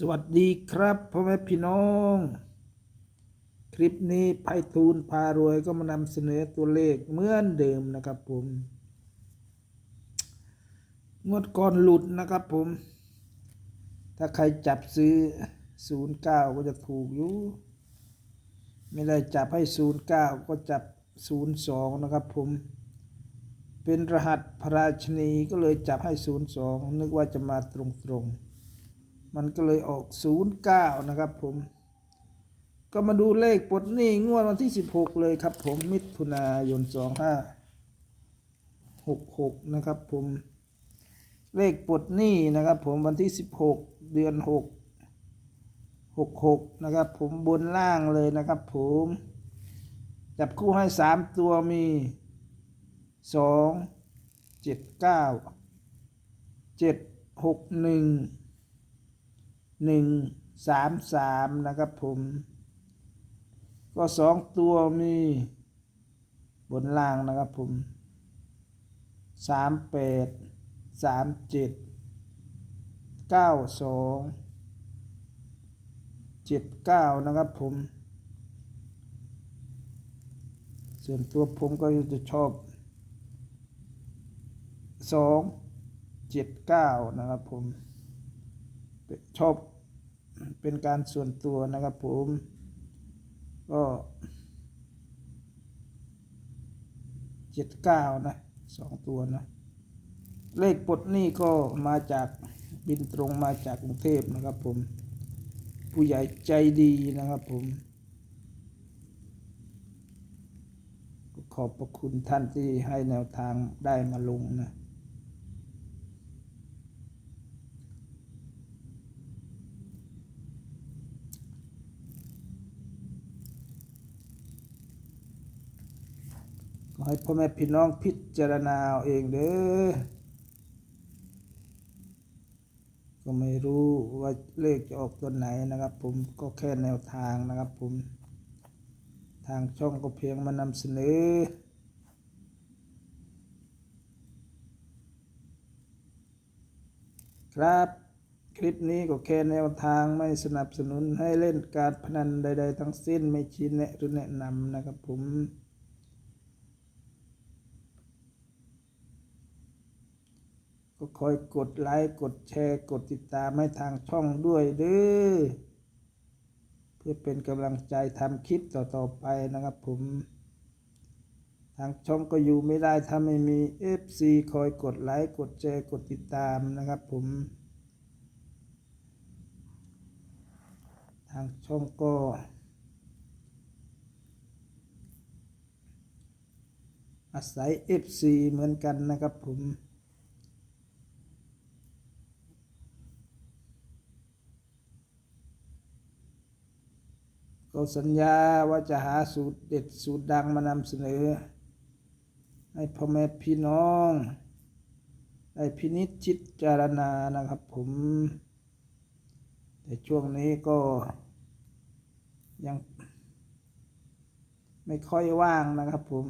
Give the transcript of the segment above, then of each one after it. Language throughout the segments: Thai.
สวัสดีครับพ่อแม่พี่น้อง คลิปนี้ไพฑูรย์พารวยก็มานำเสนอตัวเลขเหมือนเดิมนะครับผม งวดก่อนหลุดนะครับผม ถ้าใครจับซื้อ 09 ก็จะถูกอยู่ ไม่ได้จับให้ 09 ก็จับ 02 นะครับผม เป็นรหัสพระราชนีก็เลยจับให้ 02 นึกว่าจะมาตรงๆ มันก็เลยออก 09 นะครับผม ก็มาดูเลขปลดหนี้งวดวันที่ 16 เลยครับผม มิถุนายน 2566 นะครับผม เลขปลดหนี้นะครับผมวันที่ 16 เดือน 6 66 นะครับผมบนล่างเลยนะครับผม จับคู่ให้ 3 ตัวมี 2 7 9 7 6 1 หนึ่งสามสามนะครับผม ก็สองตัวมีบนล่างนะครับผมสามแปดสามเจ็ดเก้าสองเจ็ดเก้านะครับผม ส่วนตัวผมก็จะชอบสองเจ็ดเก้านะครับผม ชอบเป็นการส่วนตัวนะครับผมก็เจ็ดเก้านะสองตัวนะ เลขปลดนี้ก็มาจากบินตรงมาจากกรุงเทพนะครับผม ผู้ใหญ่ใจดีนะครับผม ขอบพระคุณท่านที่ให้แนวทางได้มาลงนะ ให้พ่อแม่พี่น้องพิจารณาเอาเองเด้อ ก็ไม่รู้ว่าเลขจะออกตัวไหนนะครับ ผมก็แค่แนวทางนะครับผม ทางช่องก็เพียงมานำเสนอครับคลิปนี้ก็แค่แนวทางไม่สนับสนุนให้เล่นการพนันใด ๆ ทั้งสิ้นไม่ชี้แนะหรือแนะนำนะครับผม ก็คอยกดไลค์กดแชร์ กดติดตามให้ทางช่องด้วยเด้อเพื่อเป็นกำลังใจทำคลิปต่อๆไปนะครับผม ทางช่องก็อยู่ไม่ได้ถ้าไม่มี FC คอยกดไลค์กดแชร์ กดติดตามนะครับผม ทางช่องก็อาศัย FC เหมือนกันนะครับผม ก็สัญญาว่าจะหาสูตรเด็ดสูตรดังมานำเสนอ ให้พ่อแม่พี่น้องได้พินิจจิตจารณานะครับผม แต่ช่วงนี้ก็ยัง ไม่ค่อยว่างนะครับผม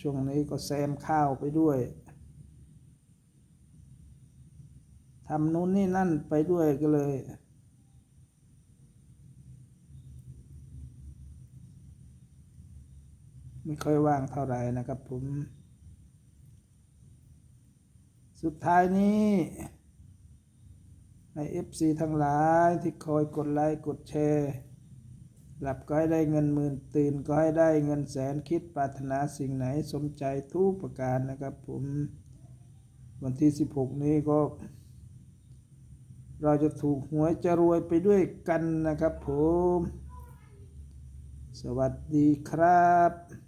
ช่วงนี้ก็แซมข้าวไปด้วยทำนู้นนี่นั่นไปด้วยก็เลย ไม่ค่อยว่างเท่าไหร่นะครับผม สุดท้ายนี้ใน FC ทั้งหลายที่คอยกดไลค์กดแชร์ หลับก็ให้ได้เงินหมื่นตื่นก็ให้ได้เงินแสนคิดปรารถนาสิ่งไหนสมใจทุกประการนะครับผม วันที่ 16 นี้ก็ เราจะถูกหวยจะรวยไปด้วยกันนะครับผม สวัสดีครับ